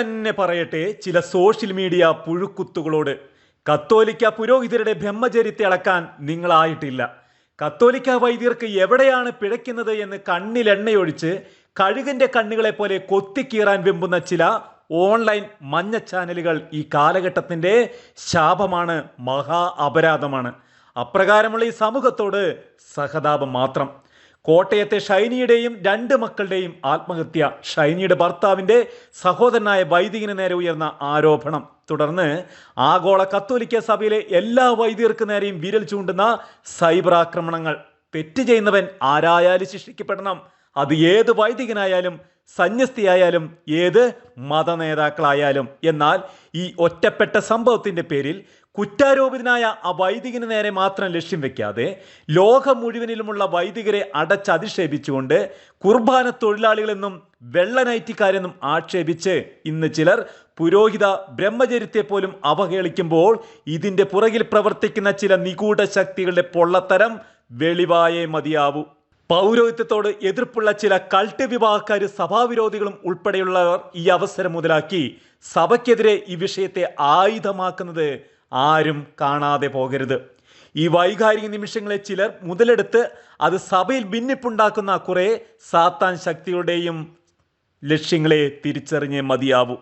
തന്നെ പറയട്ടെ ചില സോഷ്യൽ മീഡിയ പുഴുക്കുത്തുകളോട്. കത്തോലിക്ക പുരോഹിതരുടെ ബ്രഹ്മചര്യത്തെ അളക്കാൻ നിങ്ങളായിട്ടില്ല. കത്തോലിക്ക വൈദ്യർക്ക് എവിടെയാണ് പിഴയ്ക്കുന്നത് എന്ന് കണ്ണിലെണ്ണയൊഴിച്ച് കഴുകന്റെ കണ്ണുകളെ പോലെ കൊത്തിക്കീറാൻ വെമ്പുന്ന ചില ഓൺലൈൻ മഞ്ഞ ചാനലുകൾ ഈ കാലഘട്ടത്തിന്റെ ശാപമാണ് മഹാ അപരാധമാണ്. അപ്രകാരമുള്ള ഈ സമൂഹത്തോട് സഹതാപം മാത്രം. കോട്ടയത്തെ ഷൈനിയുടെയും രണ്ട് മക്കളുടെയും ആത്മഹത്യ. ഷൈനിയുടെ ഭർത്താവിന്റെ സഹോദരനായ വൈദികന് നേരെ ഉയർന്ന ആരോപണം. തുടർന്ന് ആഗോള കത്തോലിക്ക സഭയിലെ എല്ലാ വൈദികർക്ക് നേരെയും വിരൽ ചൂണ്ടുന്ന സൈബർ ആക്രമണങ്ങൾ. തെറ്റ് ചെയ്യുന്നവൻ ആരായാലും ശിക്ഷിക്കപ്പെടണം. അത് ഏത് വൈദികനായാലും സന്യസ്തിയായാലും ഏത് മതനേതാക്കളായാലും എന്നാൽ ഈ ഒറ്റപ്പെട്ട സംഭവത്തിന്റെ പേരിൽ കുറ്റാരോപിതനായ ആ വൈദികന് നേരെ മാത്രം ലക്ഷ്യം വെക്കാതെ ലോകം മുഴുവനിലുമുള്ള വൈദികരെ അടച്ചധിക്ഷേപിച്ചുകൊണ്ട് കുർബാന തൊഴിലാളികളെന്നും വെള്ളനൈറ്റിക്കാരെന്നും ആക്ഷേപിച്ച് ഇന്ന് ചിലർ പുരോഹിത ബ്രഹ്മചര്യത്തെ പോലും അവഹേളിക്കുമ്പോൾ ഇതിന്റെ പുറകിൽ പ്രവർത്തിക്കുന്ന ചില നിഗൂഢ ശക്തികളുടെ പൊള്ളത്തരം വെളിവായേ മതിയാവൂ. പൗരോഹിത്യത്തോട് എതിർപ്പുള്ള ചില കൾട്ട് വിഭാഗക്കാർ സഭാവിരോധികളും ഉൾപ്പെടെയുള്ളവർ ഈ അവസരം മുതലാക്കി സഭയ്ക്കെതിരെ ഈ വിഷയത്തെ ആയുധമാക്കുന്നത് ആരും കാണാതെ പോകരുത്. ഈ വൈകാരിക നിമിഷങ്ങളെ ചിലർ മുതലെടുത്ത് അത് സഭയിൽ ഭിന്നിപ്പുണ്ടാക്കുന്ന കുറെ സാത്താൻ ശക്തികളുടെയും ലക്ഷ്യങ്ങളെ തിരിച്ചറിഞ്ഞ് മതിയാവൂ.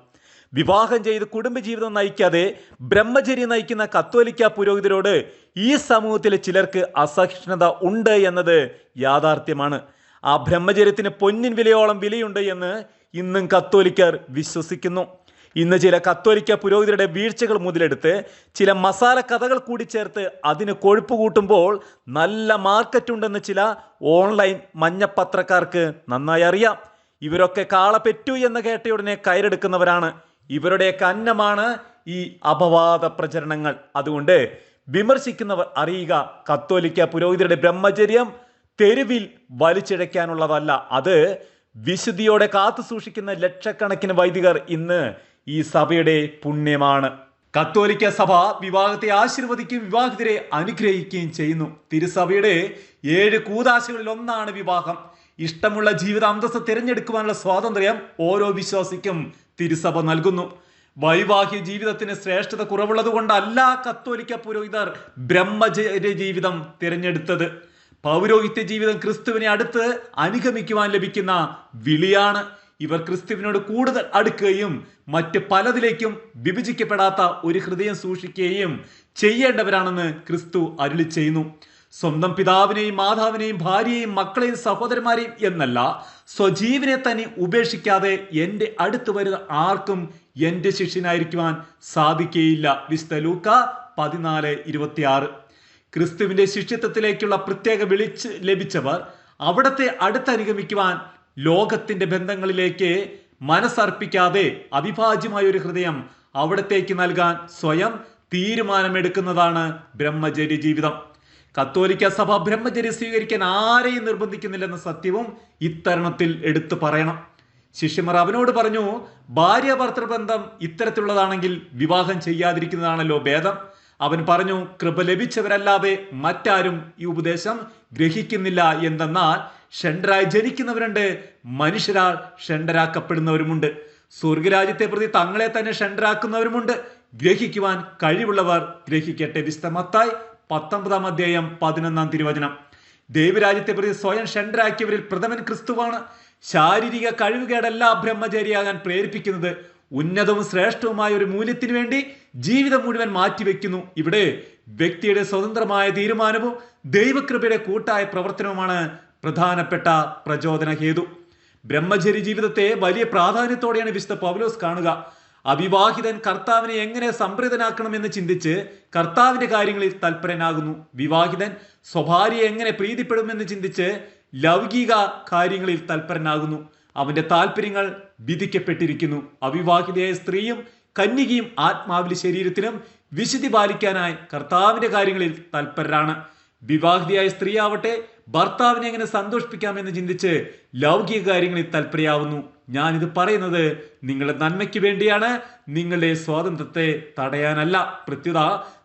വിവാഹം ചെയ്ത് കുടുംബജീവിതം നയിക്കാതെ ബ്രഹ്മചര്യം നയിക്കുന്ന കത്തോലിക്ക പുരോഹിതരോട് ഈ സമൂഹത്തിലെ ചിലർക്ക് അസഹിഷ്ണുത ഉണ്ട് എന്നത് യാഥാർത്ഥ്യമാണ്. ആ ബ്രഹ്മചര്യത്തിന് പൊന്നിൻ വിലയോളം വിലയുണ്ട് എന്ന് ഇന്നും കത്തോലിക്കർ വിശ്വസിക്കുന്നു. ഇന്ന് ചില കത്തോലിക്ക പുരോഹിതരുടെ വീഴ്ചകൾ മുതലെടുത്ത് ചില മസാല കഥകൾ കൂടി ചേർത്ത് അതിന് കൊഴുപ്പ് കൂട്ടുമ്പോൾ നല്ല മാർക്കറ്റ് ഉണ്ടെന്ന് ചില ഓൺലൈൻ മഞ്ഞപ്പത്രക്കാർക്ക് നന്നായി അറിയാം. ഇവരൊക്കെ കാളപ്പെറ്റു പെറ്റു എന്ന് കേട്ടയുടനെ കയറെടുക്കുന്നവരാണ്. ഇവരുടെയൊക്കെ അന്നമാണ് ഈ അപവാദ പ്രചരണങ്ങൾ. അതുകൊണ്ട് വിമർശിക്കുന്നവർ അറിയുക കത്തോലിക്ക പുരോഹിതരുടെ ബ്രഹ്മചര്യം തെരുവിൽ വലിച്ചിഴയ്ക്കാനുള്ളതല്ല. അത് വിശുദ്ധിയോടെ കാത്തു സൂക്ഷിക്കുന്ന ലക്ഷക്കണക്കിന് വൈദികർ ഇന്ന് ഈ സഭയുടെ പുണ്യമാണ്. കത്തോലിക്ക സഭ വിവാഹത്തെ ആശീർവദിക്കുകയും വിവാഹിതരെ അനുഗ്രഹിക്കുകയും ചെയ്യുന്നു. തിരുസഭയുടെ ഏഴ് കൂതാശകളിൽ ഒന്നാണ് വിവാഹം. ഇഷ്ടമുള്ള ജീവിത അന്തസ്സ് തിരഞ്ഞെടുക്കുവാനുള്ള സ്വാതന്ത്ര്യം ഓരോ വിശ്വാസിക്കും തിരുസഭ നൽകുന്നു. വൈവാഹിക ജീവിതത്തിന് ശ്രേഷ്ഠത കുറവുള്ളത് കൊണ്ടല്ല കത്തോലിക്ക പുരോഹിതർ ബ്രഹ്മചര്യ ജീവിതം തിരഞ്ഞെടുത്തത്. പൗരോഹിത്യ ജീവിതം ക്രിസ്തുവിനെ അടുത്ത് അനുഗമിക്കുവാൻ ലഭിക്കുന്ന വിളിയാണ്. ഇവർ ക്രിസ്തുവിനോട് കൂടുതൽ അടുക്കുകയും മറ്റ് പലതിലേക്കും വിഭജിക്കപ്പെടാത്ത ഒരു ഹൃദയം സൂക്ഷിക്കുകയും ചെയ്യേണ്ടവരാണെന്ന് ക്രിസ്തു അരുളി ചെയ്യുന്നു. സ്വന്തം പിതാവിനെയും മാതാവിനെയും ഭാര്യയെയും മക്കളെയും സഹോദരന്മാരെയും എന്നല്ല സ്വജീവനെ തന്നെ ഉപേക്ഷിക്കാതെ എന്റെ അടുത്ത് വരുന്ന ആർക്കും എന്റെ ശിഷ്യനായിരിക്കുവാൻ സാധിക്കുകയില്ല വിശുദ്ധ ലൂക്ക പതിനാല് ഇരുപത്തിയാറ്. ക്രിസ്തുവിന്റെ ശിഷ്യത്വത്തിലേക്കുള്ള പ്രത്യേക വിളിച്ച് ലഭിച്ചവർ അവിടത്തെ അടുത്തനുഗമിക്കുവാൻ ലോകത്തിന്റെ ബന്ധങ്ങളിലേക്ക് മനസ്സർപ്പിക്കാതെ അവിഭാജ്യമായ ഒരു ഹൃദയം അവിടത്തേക്ക് നൽകാൻ സ്വയം തീരുമാനമെടുക്കുന്നതാണ് ബ്രഹ്മചര്യ ജീവിതം. കത്തോലിക്ക സഭ ബ്രഹ്മചര്യം സ്വീകരിക്കാൻ ആരെയും നിർബന്ധിക്കുന്നില്ലെന്ന സത്യവും ഇത്തരണത്തിൽ എടുത്തു പറയണം. ശിഷ്യമാർ അവനോട് പറഞ്ഞു ഭാര്യ ഭർത്തൃബന്ധം ഇത്തരത്തിലുള്ളതാണെങ്കിൽ വിവാഹം ചെയ്യാതിരിക്കുന്നതാണല്ലോ ഭേദം. അവൻ പറഞ്ഞു കൃപ ലഭിച്ചവരല്ലാതെ മറ്റാരും ഈ ഉപദേശം ഗ്രഹിക്കുന്നില്ല എന്തെന്നാൽ ഷണ്ടരായി ജനിക്കുന്നവരുണ്ട്. മനുഷ്യരാൾ ഷണ്ടരാക്കപ്പെടുന്നവരുമുണ്ട് സ്വർഗരാജ്യത്തെ പ്രതി തങ്ങളെ തന്നെ ഷണ്ടരാക്കുന്നവരുമുണ്ട് ഗ്രഹിക്കുവാൻ കഴിവുള്ളവർ ഗ്രഹിക്കട്ടെ. വിസ്തമത്തായി പത്തൊമ്പതാം അധ്യായം പതിനൊന്നാം തിരുവചനം. ദൈവരാജ്യത്തെ പ്രതി സ്വയം ഷണ്ടരാക്കിയവരിൽ പ്രഥമൻ ക്രിസ്തുവാണ്. ശാരീരിക കഴിവുകേടല്ല ബ്രഹ്മചാരിയാകാൻ പ്രേരിപ്പിക്കുന്നത് ഉന്നതവും ശ്രേഷ്ഠവുമായ ഒരു മൂല്യത്തിന് വേണ്ടി ജീവിതം മുഴുവൻ മാറ്റിവെക്കുന്നു. ഇവിടെ വ്യക്തിയുടെ സ്വതന്ത്രമായ തീരുമാനവും ദൈവകൃപയുടെ കൂട്ടായ പ്രവർത്തനവുമാണ് പ്രധാനപ്പെട്ട പ്രചോദന ഹേതു. ബ്രഹ്മചര്യ ജീവിതത്തെ വലിയ പ്രാധാന്യത്തോടെയാണ് വിശുദ്ധ പൗലോസ് കാണുക. അവിവാഹിതൻ കർത്താവിനെ എങ്ങനെ സംപ്രീതനാക്കണമെന്ന് ചിന്തിച്ച് കർത്താവിന്റെ കാര്യങ്ങളിൽ തൽപരനാകുന്നു. വിവാഹിതൻ സ്വഭാര്യയെ എങ്ങനെ പ്രീതിപ്പെടുമെന്ന് ചിന്തിച്ച് ലൗകിക കാര്യങ്ങളിൽ തൽപരനാകുന്നു. അവന്റെ താല്പര്യങ്ങൾ വിധിക്കപ്പെട്ടിരിക്കുന്നു. അവിവാഹിതയായ സ്ത്രീയും കന്യകയും ആത്മാവിലെ ശരീരത്തിനും വിശുദ്ധി പാലിക്കാനായി കർത്താവിന്റെ കാര്യങ്ങളിൽ തൽപരരാണ്. വിവാഹിതയായ സ്ത്രീ ആവട്ടെ ഭർത്താവിനെ എങ്ങനെ സന്തോഷിപ്പിക്കാമെന്ന് ചിന്തിച്ച് ലൗകിക കാര്യങ്ങളിൽ തൽപ്പര്യാവുന്നു ഞാൻ ഇത് പറയുന്നത് നിങ്ങളുടെ നന്മയ്ക്ക് വേണ്ടിയാണ്. നിങ്ങളുടെ സ്വാതന്ത്ര്യത്തെ തടയാനല്ല. പ്രത്യുത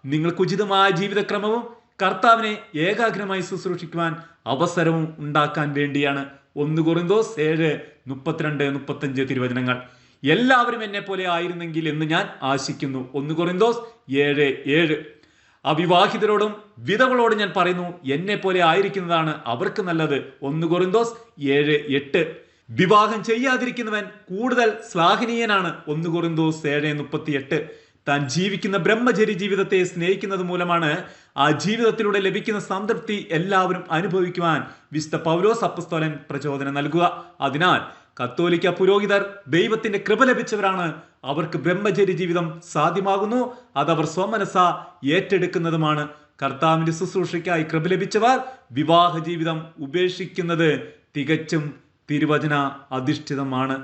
നിങ്ങൾക്ക് ഉചിതമായ ജീവിതക്രമവും കർത്താവിനെ ഏകാഗ്രമായി ശുശ്രൂഷിക്കുവാൻ അവസരവും ഉണ്ടാക്കാൻ വേണ്ടിയാണ്. ഒന്ന് കുറിന്തോസ് ഏഴ് മുപ്പത്തിരണ്ട് മുപ്പത്തഞ്ച് തിരുവചനങ്ങൾ. എല്ലാവരും എന്നെ പോലെ ആയിരുന്നെങ്കിൽ എന്ന് ഞാൻ ആശിക്കുന്നു. ഒന്ന് കുറിന്തോസ് ഏഴ് ഏഴ്. അവിവാഹിതരോടും വിധവളോടും ഞാൻ പറയുന്നു എന്നെ പോലെ ആയിരിക്കുന്നതാണ് അവർക്ക് നല്ലത്. ഒന്ന് കൊറിന്തോസ് ഏഴ് എട്ട്. വിവാഹം ചെയ്യാതിരിക്കുന്നവൻ കൂടുതൽ ശ്ലാഘനീയനാണ്. ഒന്ന് കൊറിന്തോസ് ഏഴ് മുപ്പത്തി എട്ട് താൻ ജീവിക്കുന്ന ബ്രഹ്മചരി ജീവിതത്തെ സ്നേഹിക്കുന്നത് മൂലമാണ് ആ ജീവിതത്തിലൂടെ ലഭിക്കുന്ന സംതൃപ്തി എല്ലാവരും അനുഭവിക്കുവാൻ വിശുദ്ധ പൗലോസ് അപ്പസ്തോലൻ പ്രചോദനം നൽകുക. അതിനാൽ കത്തോലിക്ക പുരോഹിതർ ദൈവത്തിന്റെ കൃപ ലഭിച്ചവരാണ്. അവർക്ക് ബ്രഹ്മചര്യ ജീവിതം സാധ്യമാകുന്നു. അതവർ സ്വമനസ ഏറ്റെടുക്കുന്നതുമാണ്. കർത്താവിന്റെ ശുശ്രൂഷയ്ക്കായി കൃപ ലഭിച്ചവർ വിവാഹ ജീവിതം ഉപേക്ഷിക്കുന്നത് തികച്ചും തിരുവചന അധിഷ്ഠിതമാണ്.